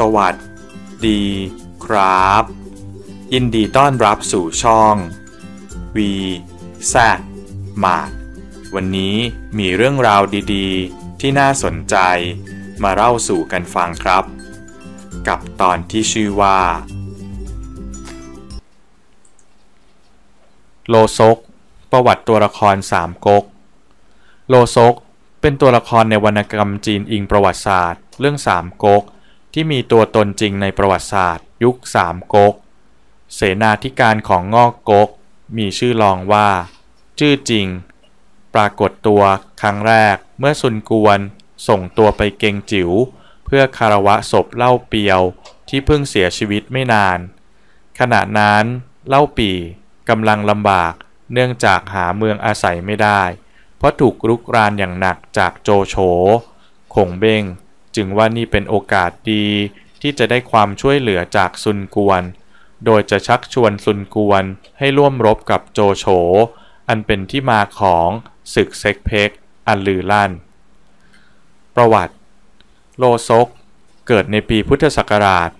สวัสดีครับ ยินดีต้อนรับสู่ช่อง V แซมาดวันนี้มีเรื่องราวดีๆ ที่น่าสนใจมาเล่าสู่กันฟังครับ กับตอนที่ชื่อว่า โลซก ประวัติตัวละครสามก๊ก โลซกเป็นตัวละครในวรรณกรรมจีนอิงประวัติศาสตร์ เรื่องสามก๊ก ที่มีตัวตนจริงในประวัติศาสตร์ ยุคสามก๊ก เสนาธิการของงอกก๊ก มีชื่อรองว่า ชื่อจริง ปรากฏตัวครั้งแรกเมื่อซุนกวน ส่งตัวไปเกงจิ๋ว เพื่อคารวะศพเล่าเปียวที่เพิ่งเสียชีวิตไม่นาน ขณะนั้นเล่าปีกำลังลำบากเนื่องจากหาเมืองอาศัยไม่ได้ เพราะถูกรุกรานอย่างหนักจากโจโฉคงเบง จึงว่านี่เป็นโอกาสดีที่จะได้ความช่วยเหลือจากซุนกวน โดยจะชักชวนซุนกวนให้ร่วมรบกับโจโฉ อันเป็นที่มาของศึกเซ็กเพกอันลือลั่น ประวัติ โลซก เกิดในปีพุทธศักราช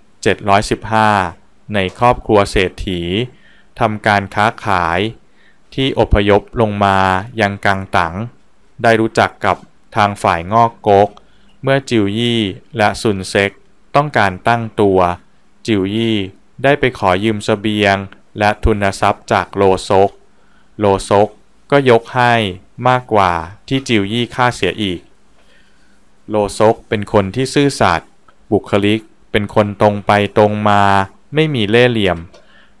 715 ในครอบครัวเศรษฐีทำการค้าขายที่อพยพลงมายังกังตัง ได้รู้จักกับทางฝ่ายงอกกก เมื่อจิวยี่และซุนเซ็กต้องการตั้งตัว จิวยี่ได้ไปขอยืมสเสบียงและทุนทรัพย์จากโลซก โลซกก็ยกให้มากกว่าที่จิวยี่ค่าเสียอีก โลซกเป็นคนที่ซื่อสัตย์บุคลิกเป็นคนตรงไปตรงมา ไม่มีเล่ห์เหลี่ยม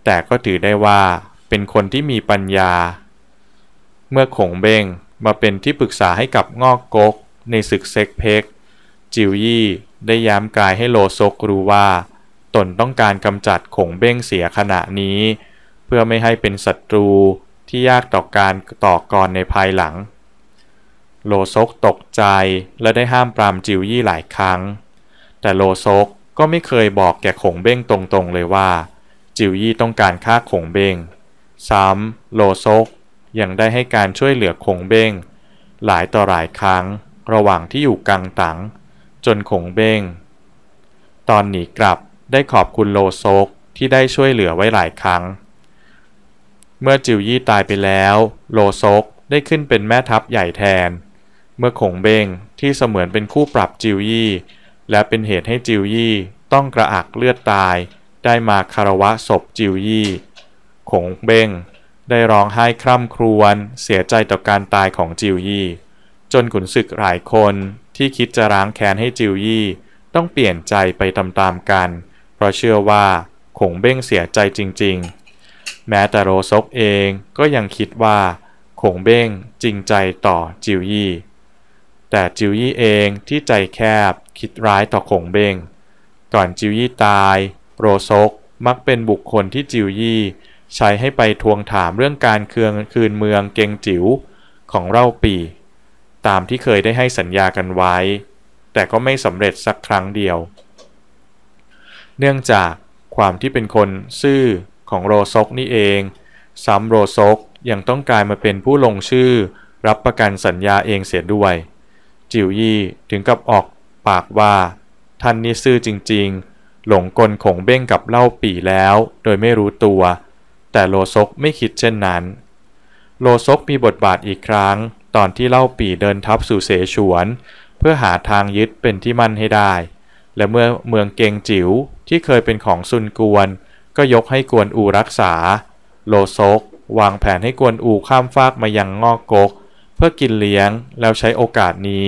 แต่ก็ถือได้ว่าเป็นคนที่มีปัญญา เมื่อขงเบงมาเป็นที่ปรึกษาให้กับงอกกกในศึกเซ็กเพก จิวยี่ได้ย้ำกายให้โลซกรู้ว่า ตนต้องการกำจัดขงเบ้งเสียขณะนี้ เพื่อไม่ให้เป็นศัตรูที่ยากต่อการต่อกรในภายหลัง โลซกตกใจและได้ห้ามปรามจิวยี่หลายครั้ง แต่โลซกก็ไม่เคยบอกแก่ขงเบ้งตรงๆเลยว่า จิวยี่ต้องการฆ่าขงเบ้งซ้ำโลซกยังได้ให้การช่วยเหลือขงเบ้งหลายต่อหลายครั้ง ระหว่างที่อยู่กังตัง จนขงเบ้ง ตอนหนีกลับได้ขอบคุณโลโซกที่ได้ช่วยเหลือไว้หลายครั้ง เมื่อจิวยี่ตายไปแล้ว โลโซกได้ขึ้นเป็นแม่ทัพใหญ่แทน เมื่อขงเบ้งที่เสมือนเป็นคู่ปรับจิวยี่ และเป็นเหตุให้จิวยี่ต้องกระอักเลือดตายได้มาคารวะศพจิวยี่ขงเบ้งได้ร้องไห้คร่ำครวญเสียใจต่อการตายของจิวยี่ จนขุนศึกหลายคน ที่คิดจะร้างแค้นให้จิวยี่ต้องเปลี่ยนใจไปตามๆกัน เพราะเชื่อว่าคงเบ้งเสียใจจริงๆ แม้แต่โรซกเองก็ยังคิดว่าคงเบ้งจริงใจต่อจิวยี่ แต่จิวยี่เองที่ใจแคบคิดร้ายต่อคงเบ้ง ก่อนจิวยี่ตาย โรซกมักเป็นบุคคลที่จิวยี่ใช้ให้ไปทวงถามเรื่องการเคืองคืนเมืองเกงจิ๋วของเล่าปี ตามที่เคยได้ให้สัญญากันไว้ แต่ก็ไม่สำเร็จสักครั้งเดียว เนื่องจากความที่เป็นคนซื่อของโรซกนี่เอง ซ้ำโรซกยังต้องกลายมาเป็นผู้ลงชื่อ รับประกันสัญญาเองเสียด้วย จิวยี่ถึงกับออกปากว่า ท่านนี่ซื่อจริง ๆ หลงกลขงเบ้งกับเล่าปีแล้ว โดยไม่รู้ตัว แต่โลซกไม่คิดเช่นนั้น โลซกมีบทบาทอีกครั้ง ตอนที่เล่าปีเดินทัพสู่เสฉวน เพื่อหาทางยึดเป็นที่มั่นให้ได้ และเมื่อเมืองเกงจิ๋วที่เคยเป็นของซุนกวน ก็ยกให้กวนอูรักษา โลซก วางแผนให้กวนอูข้ามฟากมายังงอกกก เพื่อกินเลี้ยงแล้วใช้โอกาสนี้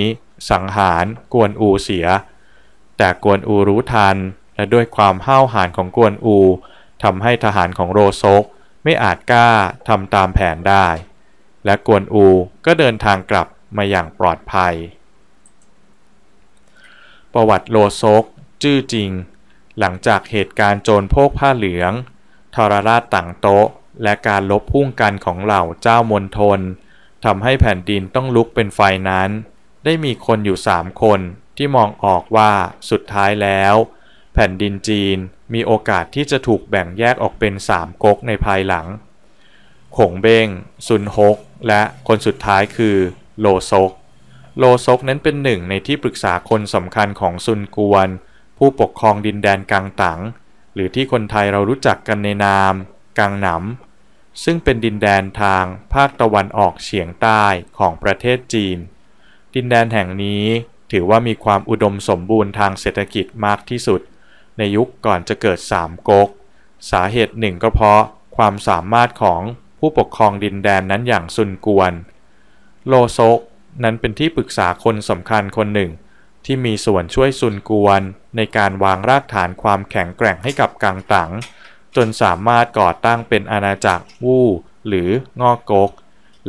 สังหารกวนอูเสีย แต่กวนอูรู้ทัน และด้วยความห้าวหาญของกวนอูทำให้ทหารของโรซกไม่อาจกล้าทำตามแผนได้ และกวนอูก็เดินทางกลับมาอย่างปลอดภัย ประวัติโลโซก จื้อจริง หลังจากเหตุการณ์โจรโพกผ้าเหลืองทรราชต่างโต๊ะ และการลบพุ่งกันของเหล่าเจ้ามณฑลทำให้แผ่นดินต้องลุกเป็นไฟนั้น ได้มีคนอยู่สามคนที่มองออกว่าสุดท้ายแล้ว แผ่นดินจีนมีโอกาสที่จะถูกแบ่งแยกออกเป็นสามก๊กในภายหลังขงเบงซุนฮก และคนสุดท้ายคือโลซก โลซกนั้นเป็นหนึ่งในที่ปรึกษาคนสำคัญของซุนกวน ผู้ปกครองดินแดนกังตังหรือที่คนไทยเรารู้จักกันในนาม กังหนำซึ่งเป็นดินแดนทางภาคตะวันออกเฉียงใต้ของประเทศจีน ดินแดนแห่งนี้ถือว่ามีความอุดมสมบูรณ์ทางเศรษฐกิจมากที่สุด ในยุคก่อนจะเกิดสามก๊กสาเหตุหนึ่งก็เพราะความสามารถของ ผู้ปกครองดินแดนนั้นอย่างซุนกวน โลโซกนั้นเป็นที่ปรึกษาคนสำคัญคนหนึ่ง ที่มีส่วนช่วยซุนกวนในการวางรากฐานความแข็งแกร่งให้กับกังตังจนสามารถก่อตั้งเป็นอาณาจักรวู่หรืองอกกก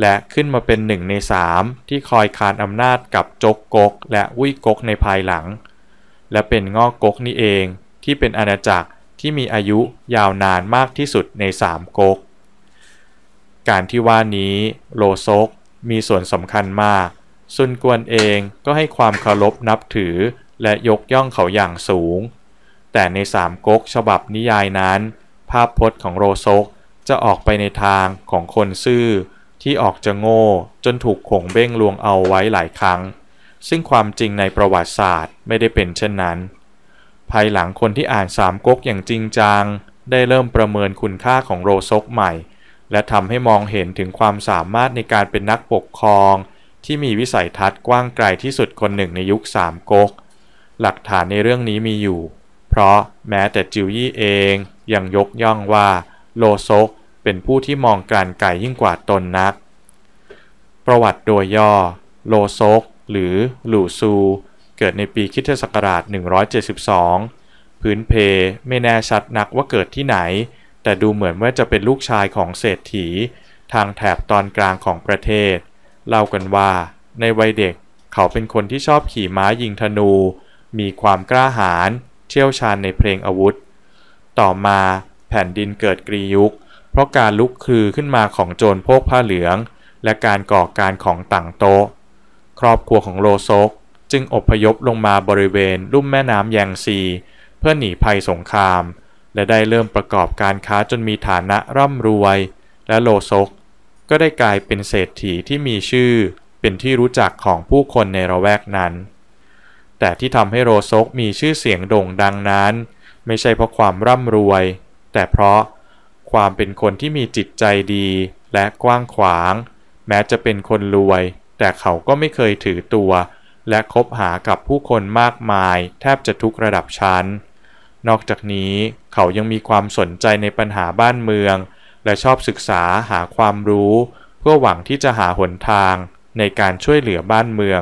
และขึ้นมาเป็นหนึ่งในสามที่คอยคานอำนาจกับจกกก และวุ้ยกกในภายหลัง และเป็นงอกกกนี่เองที่เป็นอาณาจักรที่มีอายุยาวนานมากที่สุดในสามกก การที่ว่านี้โลซกมีส่วนสำคัญมาก ซุนกวนเองก็ให้ความเคารพนับถือและยกย่องเขาอย่างสูง แต่ในสามก๊กฉบับนิยายนั้น ภาพพจน์ของโรซกจะออกไปในทางของคนซื่อ ที่ออกจะโง่จนถูกข่งเบ้งลวงเอาไว้หลายครั้ง ซึ่งความจริงในประวัติศาสตร์ไม่ได้เป็นเช่นนั้น ภายหลังคนที่อ่านสามก๊กอย่างจริงจัง ได้เริ่มประเมินคุณค่าของโรซกใหม่ และทำให้มองเห็นถึงความสามารถในการเป็นนักปกครอง ที่มีวิสัยทัศน์กว้างไกลที่สุดคนหนึ่งในยุคสามก๊ก หลักฐานในเรื่องนี้มีอยู่ เพราะแม้แต่จิวยี่เองยังยกย่องว่าโลโซกเป็นผู้ที่มองการไกลยิ่งกว่าตนนัก ประวัติโดยย่อ โลโซกหรือหลู่ซู เกิดในปีคิทศักราช 172 พื้นเพไม่แน่ชัดนักว่าเกิดที่ไหน แต่ดูเหมือนว่าจะเป็นลูกชายของเศรษฐี ทางแถบตอนกลางของประเทศ เล่ากันว่า ในวัยเด็กเขาเป็นคนที่ชอบขี่ม้ายิงธนู มีความกล้าหาญเชี่ยวชาญในเพลงอาวุธ ต่อมาแผ่นดินเกิดกรียุค เพราะการลุกคือขึ้นมาของโจรพวกผ้าเหลือง และการก่อการของต่างโต๊ะครอบครัวของโลซกจึงอพยพลงมาบริเวณลุ่มแม่น้ำแยงซี เพื่อหนีภัยสงคราม และได้เริ่มประกอบการค้าจนมีฐานะร่ำรวย และโลซก ก็ได้กลายเป็นเศรษฐีที่มีชื่อ เป็นที่รู้จักของผู้คนในระแวกนั้น แต่ที่ทำให้โรซกมีชื่อเสียงโด่งดังนั้น ไม่ใช่เพราะความร่ำรวย แต่เพราะความเป็นคนที่มีจิตใจดีและกว้างขวาง แม้จะเป็นคนรวย แต่เขาก็ไม่เคยถือตัว และคบหากับผู้คนมากมาย แทบจะทุกระดับชั้น นอกจากนี้เขายังมีความสนใจในปัญหาบ้านเมือง และชอบศึกษาหาความรู้ เพื่อหวังที่จะหาหนทางในการช่วยเหลือบ้านเมือง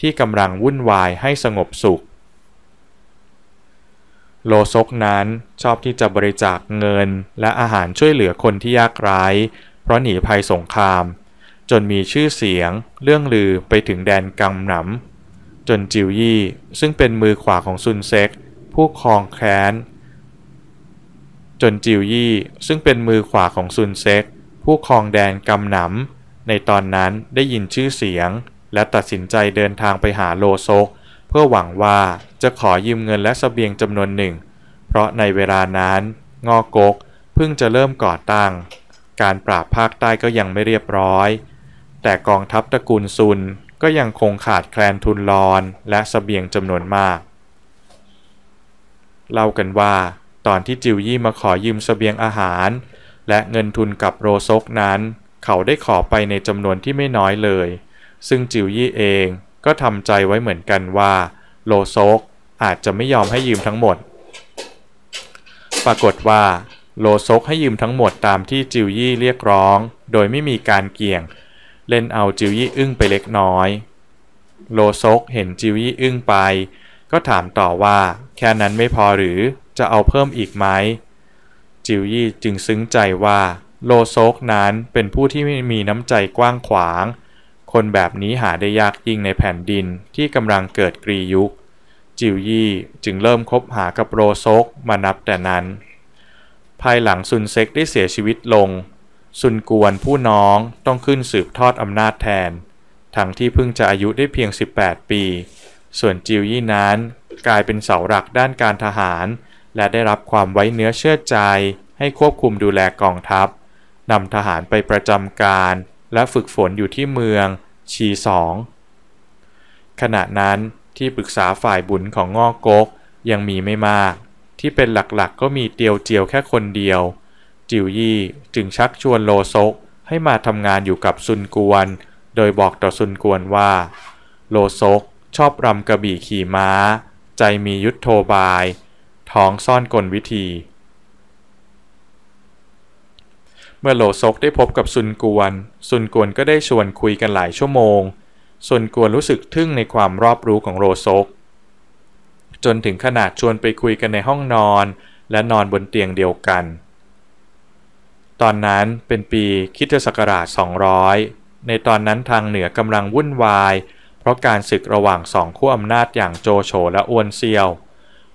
ที่กำลังวุ่นวายให้สงบสุข โลซกนั้นชอบที่จะบริจาคเงินและอาหารช่วยเหลือคนที่ยากไร้เพราะหนีภัยสงคราม จนมีชื่อเสียง เรื่องลือไปถึงแดนกังหนำจนจิวยี่ซึ่งเป็นมือขวาของซุนเซ็ก ผู้ครองแค้น จนจิวยี่ซึ่งเป็นมือขวาของซุนเซ็ก ผู้ครองแดนกำหนำในตอนนั้นได้ยินชื่อเสียง และตัดสินใจเดินทางไปหาโลโซก เพื่อหวังว่าจะขอยืมเงินและสเสบียงจำนวนหนึ่ง เพราะในเวลานั้นงอกกเพิ่งจะเริ่มก่อตั้ง การปราบภาคใต้ก็ยังไม่เรียบร้อย แต่กองทัพตระกูลซุนก็ยังคงขาดแคลนทุนรอนและสเสบียงจำนวนมาก เล่ากันว่า ตอนที่จิวยี่มาขอยืมสเสบียงอาหาร และเงินทุนกับโรซกนั้น เขาได้ขอไปในจำนวนที่ไม่น้อยเลย ซึ่งจิวยี่เองก็ทำใจไว้เหมือนกันว่า โลซกอาจจะไม่ยอมให้ยืมทั้งหมด ปรากฏว่า โลซกให้ยืมทั้งหมดตามที่จิวยี่เรียกร้อง โดยไม่มีการเกี่ยง เล่นเอาจิวยี่อึ้งไปเล็กน้อย โลซกเห็นจิวยี่อึ้งไป ก็ถามต่อว่า แค่นั้นไม่พอหรือจะเอาเพิ่มอีกไหมจิวยี่จึงซึ้งใจว่า โลโซกนั้นเป็นผู้ที่ไม่มีน้ำใจกว้างขวาง คนแบบนี้หาได้ยากยิ่งในแผ่นดินที่กำลังเกิดกรียุค จิวยี่จึงเริ่มคบหากับโลโซกมานับแต่นั้น ภายหลังซุนเซ็กได้เสียชีวิตลง ซุนกวนผู้น้องต้องขึ้นสืบทอดอำนาจแทน ทั้งที่เพิ่งจะอายุได้เพียง 18 ปี ส่วนจิวยี่นั้นกลายเป็นเสาหลักด้านการทหาร และได้รับความไว้เนื้อเชื่อใจ ให้ควบคุมดูแลกองทัพนำทหารไปประจำการ และฝึกฝนอยู่ที่เมืองชีสองขณะนั้นที่ปรึกษาฝ่ายบุญของงอกกกยังมีไม่มาก ที่เป็นหลักๆก็มีเตียวเจียวแค่คนเดียว จิวยี่จึงชักชวนโลซกให้มาทำงานอยู่กับซุนกวน โดยบอกต่อซุนกวนว่า โลซก ชอบรำกระบี่ขี่ม้า ใจมียุทธโธบาย ท้องซ่อนกลวิธี เมื่อโลซกได้พบกับซุนกวน ซุนกวนก็ได้ชวนคุยกันหลายชั่วโมง ซุนกวนรู้สึกทึ่งในความรอบรู้ของโลซก จนถึงขนาดชวนไปคุยกันในห้องนอน และนอนบนเตียงเดียวกัน ตอนนั้นเป็นปีคริสตศักราช 200 ในตอนนั้นทางเหนือกำลังวุ่นวาย ราะการศึกระหว่างสองขั้วอำนาจอย่างโจโฉและอวนเซียว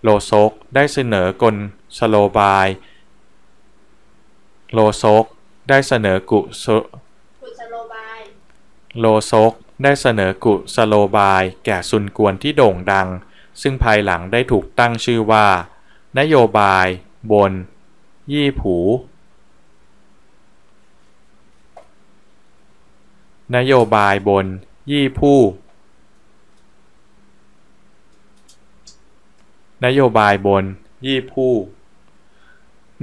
โลโซกได้เสนอกลสโลบาย โลโซกได้เสนอกุสกุศโลบาย โลซกได้เสนอกุสโลบาย แก่ซุนกวนที่โด่งดัง ซึ่งภายหลังได้ถูกตั้งชื่อว่า นโยบาย บน ยี่ผู นโยบายบน ยี่ผู้ นโยบายบน ยี่ผู้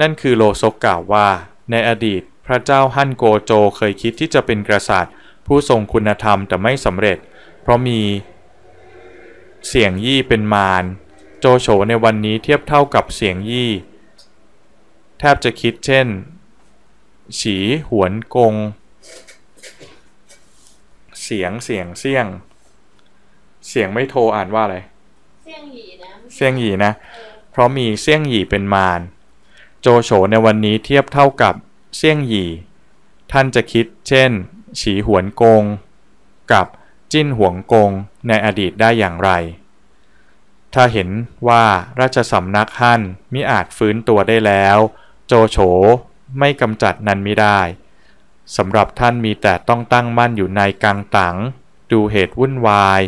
นั่นคือโลซกกล่าวว่า ในอดีต พระเจ้าฮั่นโกโจเคยคิดที่จะเป็นกษัตริย์ ผู้ทรงคุณธรรมแต่ไม่สำเร็จ เพราะมีเสียงยี่เป็นมารโจโฉในวันนี้เทียบเท่ากับเสียงยี่ แทบจะคิดเช่น ฉีหวนกง เสียงเสียงเสี่ยง เสียงไม่โทรอ่านว่าอะไร เสียงหยี เสี่ยงหยีนะ เพราะมีเสี่ยงหยีเป็นมาร โจโฉในวันนี้เทียบเท่ากับเสี่ยงหยี ท่านจะคิดเช่น ฉีหวนกง กับจิ้นหวงกงในอดีตได้อย่างไร ถ้าเห็นว่าราชสำนักฮั่นมิอาจฟื้นตัวได้แล้ว โจโฉไม่กำจัดนั้นมิได้สำหรับท่านมีแต่ต้องตั้งมั่นอยู่ในกังตัง ดูเหตุวุ่นวาย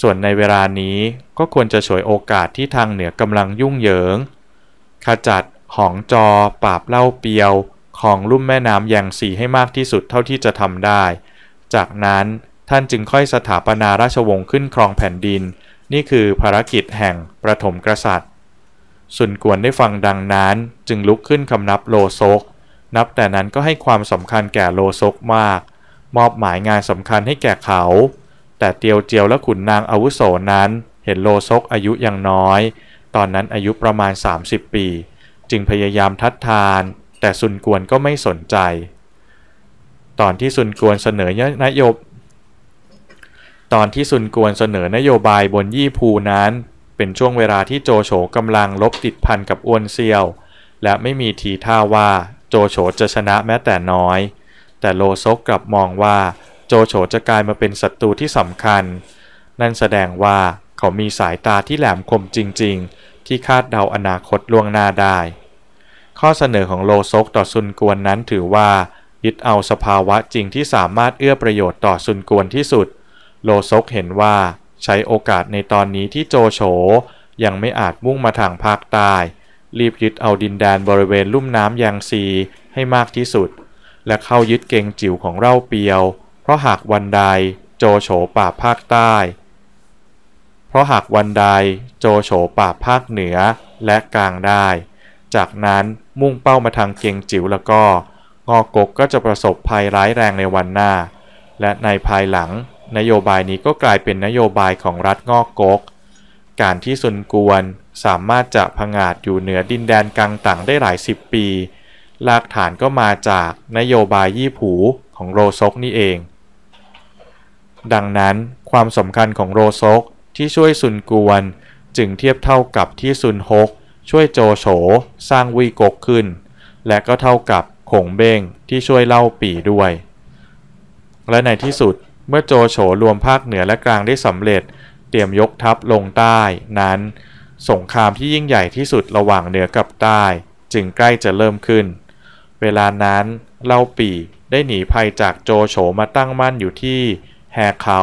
ส่วนในเวลานี้ก็ควรจะฉวยโอกาสที่ทางเหนือกำลังยุ่งเหยิง ขจัด หองจอ ปราบเล่าเปียว ของลุ่มแม่น้ำอย่างสีให้มากที่สุดเท่าที่จะทำได้ จากนั้นท่านจึงค่อยสถาปนาราชวงศ์ขึ้นครองแผ่นดิน นี่คือภารกิจแห่งประถมกษัตริย์ สุนกวนได้ฟังดังนั้นจึงลุกขึ้นคำนับโลซก นับแต่นั้นก็ให้ความสำคัญแก่โลซกมาก มอบหมายงานสำคัญให้แก่เขา แต่เตียวเจียวและขุนนางอาวุโสนั้น เห็นโลซกอายุยังน้อย ตอนนั้นอายุประมาณ 30 ปี จึงพยายามทัดทาน แต่ซุนกวนก็ไม่สนใจ ตอนที่ซุนกวนเสนอนโยบตอนที่ซุนกวนเสนอนโยบายบนยี่ภูนั้น เป็นช่วงเวลาที่โจโฉกำลังลบติดพันกับอ้วนเซียว และไม่มีทีท่าว่าโจโฉจะชนะแม้แต่น้อย แต่โลซกกลับมองว่า โจโฉจะกลายมาเป็นศัตรูที่สำคัญ นั่นแสดงว่าเขามีสายตาที่แหลมคมจริง ๆ ที่คาดเดาอนาคตล่วงหน้าได้ ข้อเสนอของโลซกต่อซุนกวนนั้นถือว่า ยึดเอาสภาวะจริงที่สามารถเอื้อประโยชน์ต่อซุนกวนที่สุด โลซกเห็นว่าใช้โอกาสในตอนนี้ที่โจโฉยังไม่อาจมุ่งมาทางภาคใต้รีบยึดเอาดินแดนบริเวณลุ่มน้ำยางซีให้มากที่สุด และเข้ายึดเกงจิ๋วของเล่าเปียว เพราะหากวันใดโจโฉปราภาคใต้ เพราะหากวันใดโจโฉปราภาคเหนือและกลางได้ จากนั้นมุ่งเป้ามาทางเกียงจิ๋วแล้วก็งอกกก็จะประสบภัยร้ายแรงในวันหน้า และในภายหลังนโยบายนี้ก็กลายเป็นนโยบายของรัฐงอกกก การที่ซุนกวนสามารถจะพงาดอยู่เหนือดินแดนกังตังได้หลายสิบปีรากฐานก็มาจากนโยบายยี่ผูของโรซกนี่เอง ดังนั้น ความสำคัญของโรซกที่ช่วยซุนกวน จึงเทียบเท่ากับที่ซุนฮก ช่วยโจโฉสร้างวีกกขึ้น และก็เท่ากับขงเบ้งที่ช่วยเล่าปีด้วย และในที่สุดเมื่อโจโฉรวมภาคเหนือและกลางได้สำเร็จ เตรียมยกทัพลงใต้นั้น สงครามที่ยิ่งใหญ่ที่สุดระหว่างเหนือกับใต้ จึงใกล้จะเริ่มขึ้น เวลานั้นเล่าปีได้หนีภัยจากโจโฉมาตั้งมั่นอยู่ที่ แฮเขา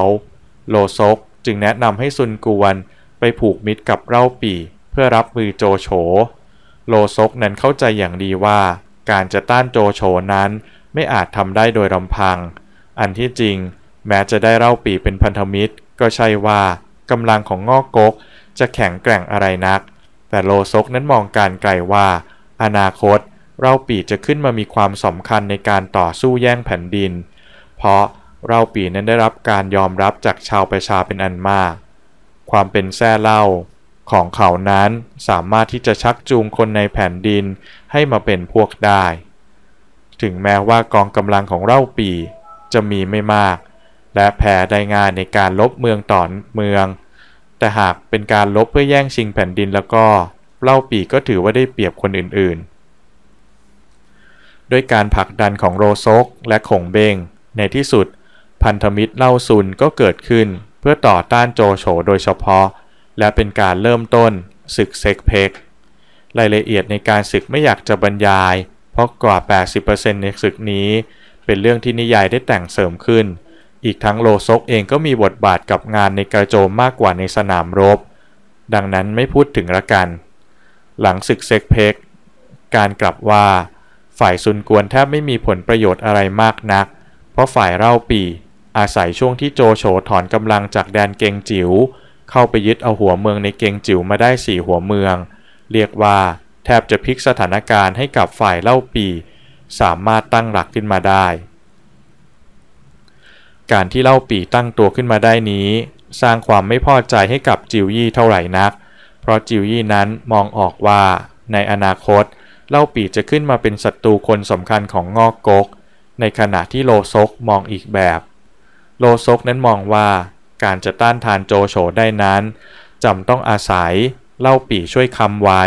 โลซกจึงแนะนำให้ซุนกวนไปผูกมิตรกับเล่าปีเพื่อรับมือโจโฉ โลซกนั้นเข้าใจอย่างดีว่า การจะต้านโจโฉนั้นไม่อาจทำได้โดยลำพัง อันที่จริง แม้จะได้เล่าปีเป็นพันธมิตร ก็ใช่ว่ากำลังของงอกกกจะแข็งแกร่งอะไรนัก แต่โลซกนั้นมองการไกลว่า อนาคตเล่าปีจะขึ้นมามีความสำคัญในการต่อสู้แย่งแผ่นดิน เพราะ เล่าปีนั้นได้รับการยอมรับจากชาวประชาเป็นอันมาก ความเป็นแท้เล่าของเขานั้นสามารถที่จะชักจูงคนในแผ่นดินให้มาเป็นพวกได้ ถึงแม้ว่ากองกำลังของเล่าปีจะมีไม่มาก และแพ้ได้ง่ายในการลบเมืองต่อนเมือง แต่หากเป็นการลบเพื่อแย่งชิงแผ่นดินแล้วก็เล่าปีก็ถือว่าได้เปรียบคนอื่นๆ ด้วยการผลักดันของโรซกและขงเบงในที่สุด พันธมิตรเล่าซุนก็เกิดขึ้น เพื่อต่อต้านโจโฉโดยเฉพาะ และเป็นการเริ่มต้นศึกเซกเพกรายละเอียดในการศึกไม่อยากจะบรรยาย เพราะกว่า 80%ในศึกนี้ เป็นเรื่องที่นิยายได้แต่งเสริมขึ้น อีกทั้งโลซกเองก็มีบทบาทกับงานในกระโจมมากกว่าในสนามรบ ดังนั้นไม่พูดถึงละกัน หลังศึกเซกเพกการกลับว่า ฝ่ายซุนกวนแทบไม่มีผลประโยชน์อะไรมากนัก เพราะฝ่ายเล่าปี อาศัยช่วงที่โจโฉถอนกำลังจากแดนเกงจิว๋วเข้าไปยึดเอาหัวเมืองในเกงจิ๋วมาได้สี่หัวเมือง เรียกว่าแทบจะพลิกสถานการณ์ให้กับฝ่ายเล่าปี สามารถตั้งหลักขึ้นมาได้ การที่เล่าปีตั้งตัวขึ้นมาได้นี้ สร้างความไม่พอใจให้กับจิวยี่เท่าไหร่นัก เพราะจิวยี่นั้นมองออกว่าในอนาคต เล่าปีจะขึ้นมาเป็นศัตรูคนสำคัญของงอกกก ในขณะที่โลซกมองอีกแบบ โลซกนั้นมองว่าการจะต้านทานโจโฉได้นั้นจำต้องอาศัยเล่าปีช่วยคำไว้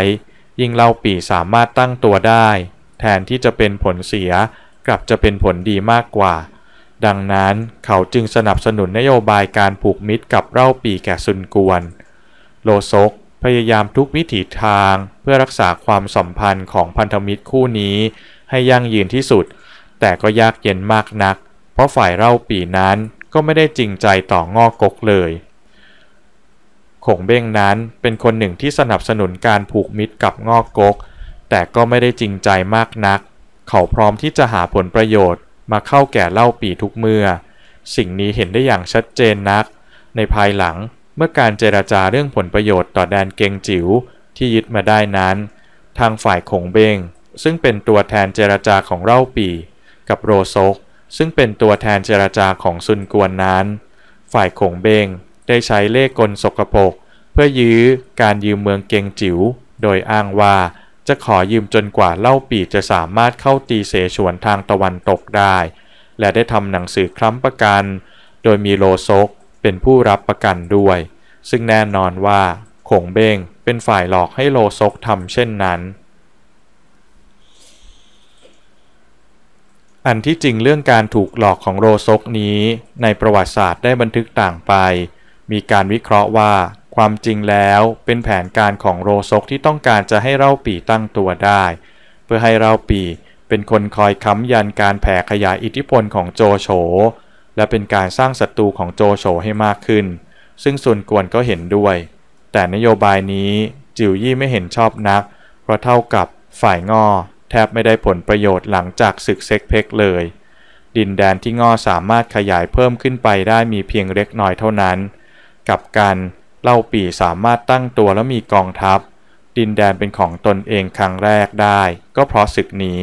ยิ่งเล่าปีสามารถตั้งตัวได้ แทนที่จะเป็นผลเสียกลับจะเป็นผลดีมากกว่า ดังนั้นเขาจึงสนับสนุนนโยบายการผูกมิตรกับเล่าปีแก่ซุนกวน โลซกพยายามทุกวิถีทางเพื่อรักษาความสัมพันธ์ของพันธมิตรคู่นี้ ให้ยั่งยืนที่สุด แต่ก็ยากเย็นมากนัก เพราะฝ่ายเล่าปีนั้น ก็ไม่ได้จริงใจต่องอกกกเลยขงเบ้งนั้นเป็นคนหนึ่งที่สนับสนุนการผูกมิตรกับงอกกก แต่ก็ไม่ได้จริงใจมากนัก เขาพร้อมที่จะหาผลประโยชน์ มาเข้าแก่เล่าปีทุกเมื่อ สิ่งนี้เห็นได้อย่างชัดเจนนัก ในภายหลังเมื่อการเจราจาเรื่องผลประโยชน์ต่อแดนเกงจิ๋วที่ยึดมาได้นั้น ทางฝ่ายขงเบงซึ่งเป็นตัวแทนเจราจาของเล่าปีกับโรซก ซึ่งเป็นตัวแทนเจรจาของซุนกวนนั้น ฝ่ายขงเบงได้ใช้เลขกลสกปรกเพื่อยื้อการยืมเมืองเกงจิว๋ว โดยอ้างว่าจะขอยืมจนกว่าเล่าปีจะสามารถเข้าตีเสฉวนทางตะวันตกได้ และได้ทำหนังสือคล้ำประกัน โดยมีโลซกเป็นผู้รับประกันด้วย ซึ่งแน่นอนว่าขงเบงเป็นฝ่ายหลอกให้โลซกทำเช่นนั้น อันที่จริงเรื่องการถูกหลอกของโรซกนี้ ในประวัติศาสตร์ได้บันทึกต่างไป มีการวิเคราะห์ว่า ความจริงแล้วเป็นแผนการของโรซกที่ต้องการจะให้เล่าปีตั้งตัวได้ เพื่อให้เล่าปีเป็นคนคอยค้ำยันการแผ่ขยายอิทธิพลของโจโฉและเป็นการสร้างศัตรูของโจโฉให้มากขึ้น ซึ่งส่วนกวนก็เห็นด้วย แต่นโยบายนี้จิวยี่ไม่เห็นชอบนัก เพราะเท่ากับฝ่ายงอ แทบไม่ได้ผลประโยชน์หลังจากศึกเซ็กเพกเลย ดินแดนที่ง่อสามารถขยายเพิ่มขึ้นไปได้มีเพียงเล็กน้อยเท่านั้น กับการเล่าปีสามารถตั้งตัวและมีกองทัพ ดินแดนเป็นของตนเองครั้งแรกได้ ก็เพราะศึกนี้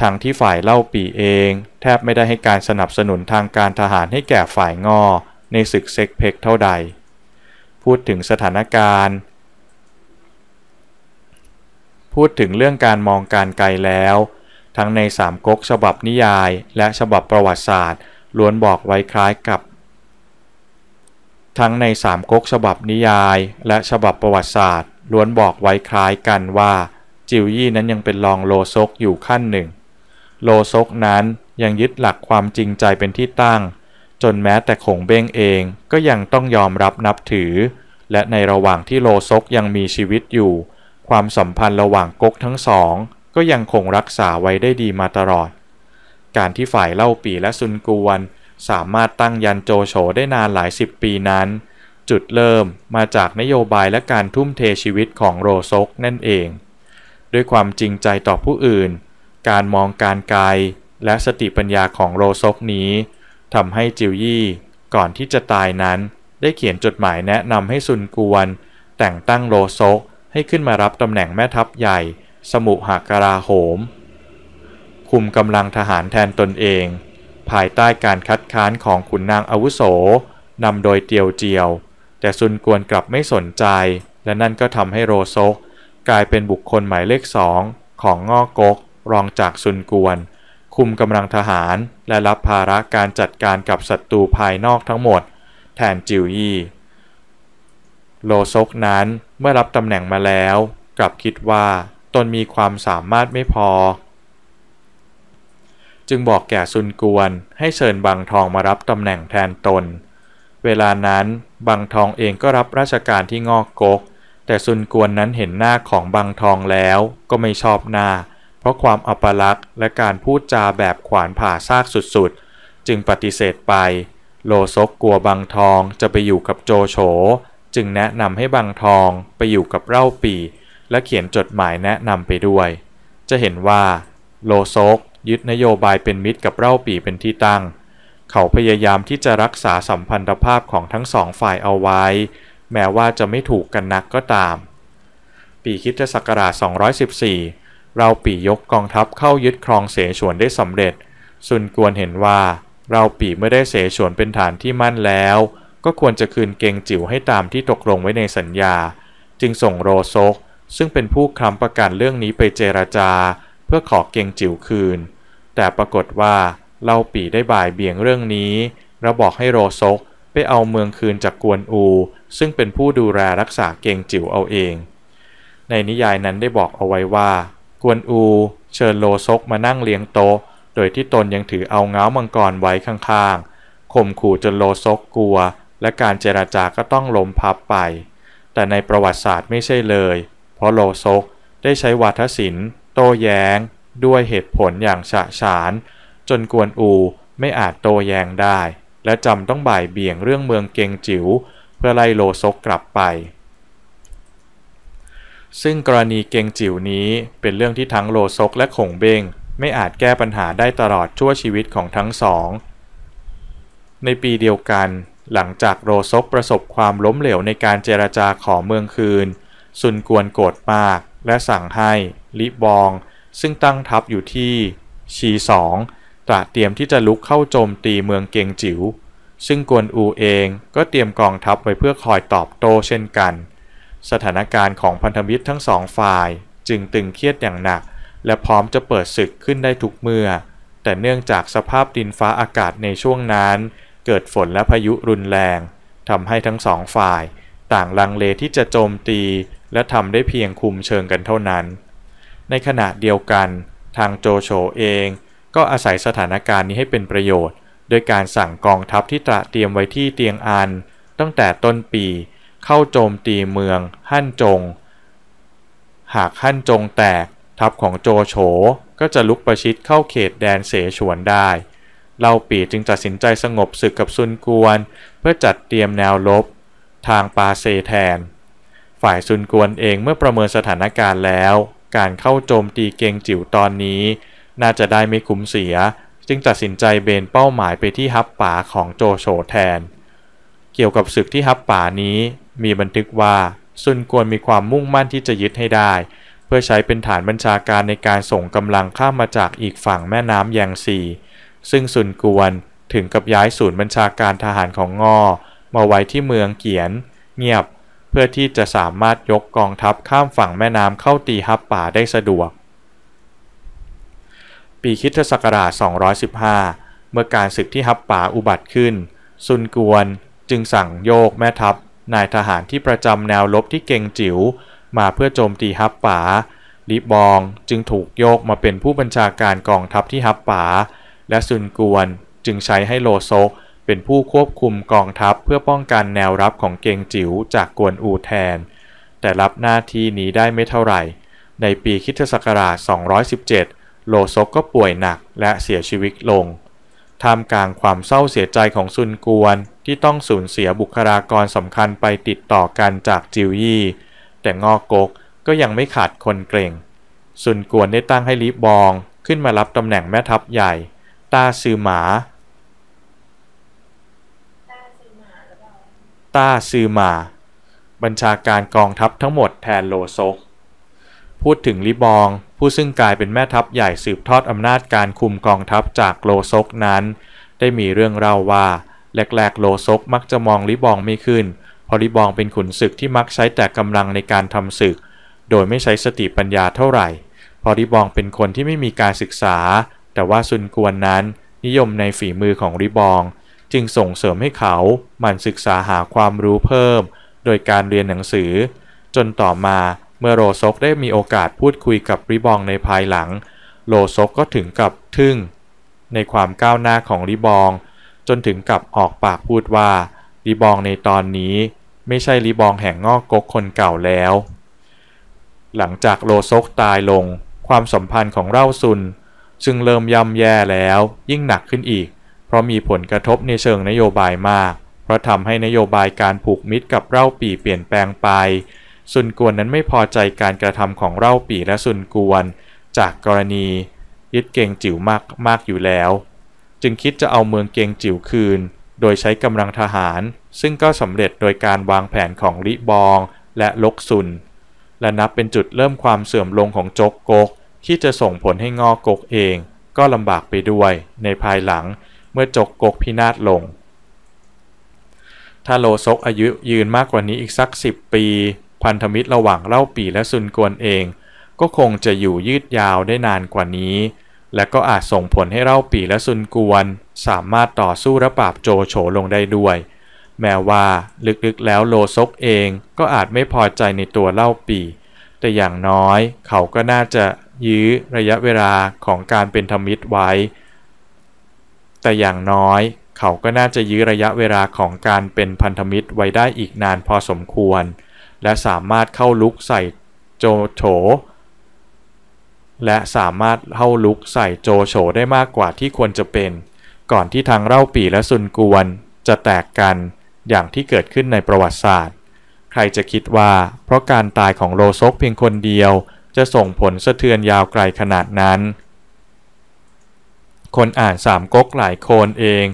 ทั้งที่ฝ่ายเล่าปีเอง แทบไม่ได้ให้การสนับสนุนทางการทหารให้แก่ฝ่ายงอในศึกเซ็กเพกเท่าใด พูดถึงสถานการณ์ พูดถึงเรื่องการมองการไกลแล้ว ทั้งในสามก๊กฉบับนิยายและฉบับประวัติศาสตร์ ล้วนบอกไว้คล้ายกับ ทั้งในสามก๊กฉบับนิยายและฉบับประวัติศาสตร์ ล้วนบอกไว้คล้ายกันว่า จิวยี่นั้นยังเป็นรองโลซกอยู่ขั้นหนึ่ง โลซกนั้นยังยึดหลักความจริงใจเป็นที่ตั้ง จนแม้แต่ขงเบ้งเองก็ยังต้องยอมรับนับถือ และในระหว่างที่โลซกยังมีชีวิตอยู่ ความสัมพันธ์ระหว่างก๊กทั้งสอง ก็ยังคงรักษาไว้ได้ดีมาตลอด การที่ฝ่ายเล่าปีและซุนกวน สามารถตั้งยันโจโฉได้นานหลายสิบปีนั้น จุดเริ่มมาจากนโยบายและการทุ่มเทชีวิตของโรซกนั่นเอง ด้วยความจริงใจต่อผู้อื่น การมองการไกล และสติปัญญาของโรซกนี้ทำให้จิวยี่ก่อนที่จะตายนั้น ได้เขียนจดหมายแนะนำให้ซุนกวน แต่งตั้งโรซก ให้ขึ้นมารับตำแหน่งแม่ทัพใหญ่ สมุหากราโหม คุมกำลังทหารแทนตนเอง ภายใต้การคัดค้านของขุนนางอาวุโสนำโดยเตียวเจียว แต่ซุนกวนกลับไม่สนใจ และนั่นก็ทำให้โรซก กลายเป็นบุคคลหมายเลขสองของงอกก รองจากซุนกวน คุมกำลังทหารและรับภาระการจัดการกับศัตรูภายนอกทั้งหมด แทนจิวยี่โลซกนั้น เมื่อรับตำแหน่งมาแล้ว กลับคิดว่าตนมีความสามารถไม่พอ จึงบอกแก่ซุนกวนให้เชิญบางทองมารับตำแหน่งแทนตน เวลานั้นบางทองเองก็รับราชการที่งอกกก แต่ซุนกวนนั้นเห็นหน้าของบางทองแล้วก็ไม่ชอบหน้า เพราะความอัปลักษณ์และการพูดจาแบบขวานผ่าซากสุดๆ จึงปฏิเสธไป โลซกกลัวบางทองจะไปอยู่กับโจโฉ จึงแนะนำให้บางทองไปอยู่กับเล่าปี และเขียนจดหมายแนะนำไปด้วย จะเห็นว่าโลโซกยึดนโยบายเป็นมิตรกับเล่าปีเป็นที่ตั้ง เขาพยายามที่จะรักษาสัมพันธภาพของทั้งสองฝ่ายเอาไว้ แม้ว่าจะไม่ถูกกันนักก็ตาม ปีคริสตศักราช 214 เราปียกกองทัพเข้ายึดครองเสฉวนได้สำเร็จ ซุนกวนเห็นว่าเราปีเมื่อได้เสฉวนเป็นฐานที่มั่นแล้ว ก็ควรจะคืนเกงจิ๋วให้ตามที่ตกลงไว้ในสัญญา จึงส่งโรซก ซึ่งเป็นผู้ค้ำประกันเรื่องนี้ไปเจรจา เพื่อขอเกงจิ๋วคืน แต่ปรากฏว่าเล่าปีได้บ่ายเบี่ยงเรื่องนี้แล้วบอกให้โรซกไปเอาเมืองคืนจากกวนอู ซึ่งเป็นผู้ดูแลรักษาเกงจิ๋วเอาเอง ในนิยายนั้นได้บอกเอาไว้ว่า กวนอู เชิญโลซกมานั่งเลี้ยงโต๊ะ โดยที่ตนยังถือเอาเงามังกรไว้ข้างๆข่มขู่จนโลซกกลัว และการเจราจาก็ต้องล้มพับไป แต่ในประวัติศาสตร์ไม่ใช่เลย เพราะโลซกได้ใช้วาทศิลป์ โต้แย้ง ด้วยเหตุผลอย่างฉะฉาน จนกวนอูไม่อาจโต้แย้งได้ และจำต้องบ่ายเบี่ยงเรื่องเมืองเกงจิ๋วเพื่อไล่โลซกกลับไป ซึ่งกรณีเกงจิ๋วนี้เป็นเรื่องที่ทั้งโลซกและขงเบงไม่อาจแก้ปัญหาได้ตลอดชั่วชีวิตของทั้งสอง ในปีเดียวกัน หลังจากโรซกประสบความล้มเหลวในการเจรจาขอเมืองคืน ซุนกวนโกรธมาก และสั่งให้ลิบอง ซึ่งตั้งทัพอยู่ที่ชีสองตระเตรียมที่จะลุกเข้าโจมตีเมืองเกงจิว๋วซึ่งกวนอูเองก็เตรียมกองทัพไว้เพื่อคอยตอบโต้เช่นกัน สถานการณ์ของพันธมิตรทั้งสองฝ่าย จึงตึงเครียดอย่างหนัก และพร้อมจะเปิดศึกขึ้นได้ทุกเมื่อ แต่เนื่องจากสภาพดินฟ้าอากาศในช่วงนั้น เกิดฝนและพายุรุนแรงทำให้ทั้งสองฝ่าย ต่างลังเลที่จะโจมตี และทำได้เพียงคุมเชิงกันเท่านั้น ในขณะเดียวกัน ทางโจโฉเอง ก็อาศัยสถานการณ์นี้ให้เป็นประโยชน์ โดยการสั่งกองทัพที่ตระเตรียมไว้ที่เตียงอัน ตั้งแต่ต้นปี เข้าโจมตีเมืองฮั่นจง หากฮั่นจงแตกทัพของโจโฉก็จะลุกประชิดเข้าเขตแดนเสฉวนได้ เล่าปีจึงตัดสินใจสงบศึกกับซุนกวน เพื่อจัดเตรียมแนวรบทางปาเซแทน ฝ่ายซุนกวนเองเมื่อประเมินสถานการณ์แล้ว การเข้าโจมตีเกงจิ๋วตอนนี้ น่าจะได้ไม่คุ้มเสีย จึงตัดสินใจเบนเป้าหมายไปที่ฮับป่าของโจโฉแทน เกี่ยวกับศึกที่ฮับป่านี้ มีบันทึกว่าซุนกวนมีความมุ่งมั่นที่จะยึดให้ได้ เพื่อใช้เป็นฐานบัญชาการในการส่งกำลังข้ามมาจากอีกฝั่งแม่น้ำแยงซี ซึ่งซุนกวนถึงกับย้ายศูนย์บัญชาการทหารของงอ มาไว้ที่เมืองเกียน เงียบ เพื่อที่จะสามารถยกกองทัพข้ามฝั่งแม่น้ำเข้าตีฮับป่าได้สะดวก ปีคริสตศักราช 215 เมื่อการศึกที่ฮับป่าอุบัติขึ้น ซุนกวนจึงสั่งโยกแม่ทัพนายทหารที่ประจำแนวรบที่เก่งจิ๋วมาเพื่อโจมตีฮับป่าลิบองจึงถูกโยกมาเป็นผู้บัญชาการกองทัพที่ฮับป่า และซุนกวนจึงใช้ให้โลโซกเป็นผู้ควบคุมกองทัพเพื่อป้องกันแนวรับของเกงจิ๋วจากกวนอูแทน แต่รับหน้าที่นี้ได้ไม่เท่าไหร่ ในปีคริสตศักราช 217 โลซกก็ป่วยหนักและเสียชีวิตลงท่ามกลางความเศร้าเสียใจของซุนกวนที่ต้องสูญเสียบุคลากรสำคัญไปติดต่อกันจากจิวยี่ แต่งอกกก็ยังไม่ขาดคนเกรงซุนกวนได้ตั้งให้ลีบองขึ้นมารับตำแหน่งแม่ทัพใหญ่ ตาซือหมา ตาซือหมา บัญชาการกองทัพทั้งหมดแทนโลซก พูดถึงลิบองผู้ซึ่งกลายเป็นแม่ทัพใหญ่สืบทอดอำนาจการคุมกองทัพจากโลซกนั้น ได้มีเรื่องเล่าว่าแรกๆ โลซกมักจะมองลิบองไม่ขึ้นเพราะลิบองเป็นขุนศึกที่มักใช้แต่กำลังในการทำศึก โดยไม่ใช้สติปัญญาเท่าไหร่เพราะลิบองเป็นคนที่ไม่มีการศึกษา แต่ว่าซุนกวนนั้นนิยมในฝีมือของริบอง จึงส่งเสริมให้เขาหมั่นศึกษาหาความรู้เพิ่ม โดยการเรียนหนังสือ จนต่อมาเมื่อโรซกได้มีโอกาสพูดคุยกับริบองในภายหลังโลซกก็ถึงกับทึ่ง ในความก้าวหน้าของริบอง จนถึงกับออกปากพูดว่าริบองในตอนนี้ไม่ใช่ริบองแห่งงอกกกคนเก่าแล้ว หลังจากโลซกตายลง ความสัมพันธ์ของเล่าซุน ซึ่งเริ่มย่ำแย่แล้วยิ่งหนักขึ้นอีก เพราะมีผลกระทบในเชิงนโยบายมาก เพราะทำให้นโยบายการผูกมิตรกับเล่าปีเปลี่ยนแปลงไป ซุนกวนนั้นไม่พอใจการกระทำของเล่าปีและซุนกวน จากกรณียึดเกงจิ๋วมากมากอยู่แล้ว จึงคิดจะเอาเมืองเกงจิ๋วคืน โดยใช้กำลังทหาร ซึ่งก็สำเร็จโดยการวางแผนของลิบองและลกซุน และนับเป็นจุดเริ่มความเสื่อมลงของจกกก ที่จะส่งผลให้งอกกเองก็ลำบากไปด้วยในภายหลังเมื่อจกกกพินาศลง ถ้าโลซกอายุยืนมากกว่านี้อีกสักสิบปี พันธมิตรระหว่างเล่าปีและซุนกวนเอง ก็คงจะอยู่ยืดยาวได้นานกว่านี้ และก็อาจส่งผลให้เล่าปีและซุนกวน สามารถต่อสู้ระปราบโจโฉลงได้ด้วย แม้ว่าลึกๆแล้วโลซกเองก็อาจไม่พอใจในตัวเล่าปี แต่อย่างน้อยเขาก็น่าจะ ยื้อระยะเวลาของการเป็นธรรมิตรไว้ แต่อย่างน้อยเขาก็น่าจะยื้อระยะเวลาของการเป็นพันธมิตรไว้ได้อีกนานพอสมควร และสามารถเข้าลุกใส่โจโฉและสามารถเข้าลุกใส่โจโฉได้มากกว่าที่ควรจะเป็น ก่อนที่ทางเล่าปีและซุนกวนจะแตกกันอย่างที่เกิดขึ้นในประวัติศาสตร์ ใครจะคิดว่า เพราะการตายของโลซกเพียงคนเดียว จะส่งผลสะเทือนยาวไกลขนาดนั้น คนอ่านสามก๊กหลายคนเอง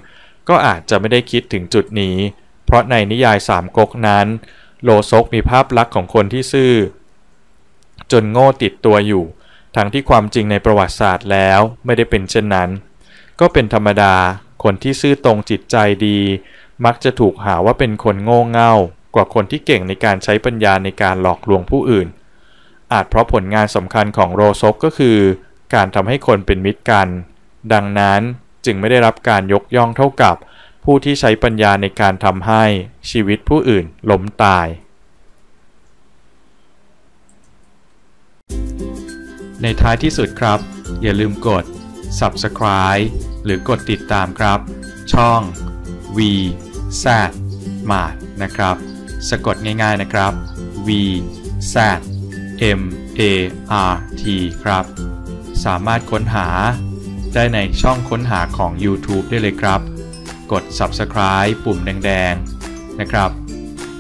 ก็อาจจะไม่ได้คิดถึงจุดนี้ เพราะในนิยายสามก๊กนั้น โลซกมีภาพลักษณ์ของคนที่ซื่อ จนโง่ติดตัวอยู่ ทั้งที่ความจริงในประวัติศาสตร์แล้วไม่ได้เป็นเช่นนั้น ก็เป็นธรรมดา คนที่ซื่อตรงจิตใจดี มักจะถูกหาว่าเป็นคนโง่เง่ากว่าคนที่เก่งในการใช้ปัญญาในการหลอกลวงผู้อื่น อาจเพราะผลงานสำคัญของโรซกก็คือ การทำให้คนเป็นมิตรกัน ดังนั้นจึงไม่ได้รับการยกย่องเท่ากับ ผู้ที่ใช้ปัญญาในการทำให้ชีวิตผู้อื่นล้มตาย ในท้ายที่สุดครับ อย่าลืมกด subscribe หรือกดติดตามครับ ช่อง V Z Mart นะครับ สะกดง่ายๆนะครับ V Z M A R T ครับ สามารถค้นหาได้ในช่องค้นหาของ YouTube ได้เลยครับ กด Subscribe ปุ่มแดงๆ นะครับ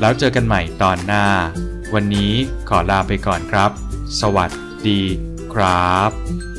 แล้วเจอกันใหม่ตอนหน้า วันนี้ขอลาไปก่อนครับ สวัสดีครับ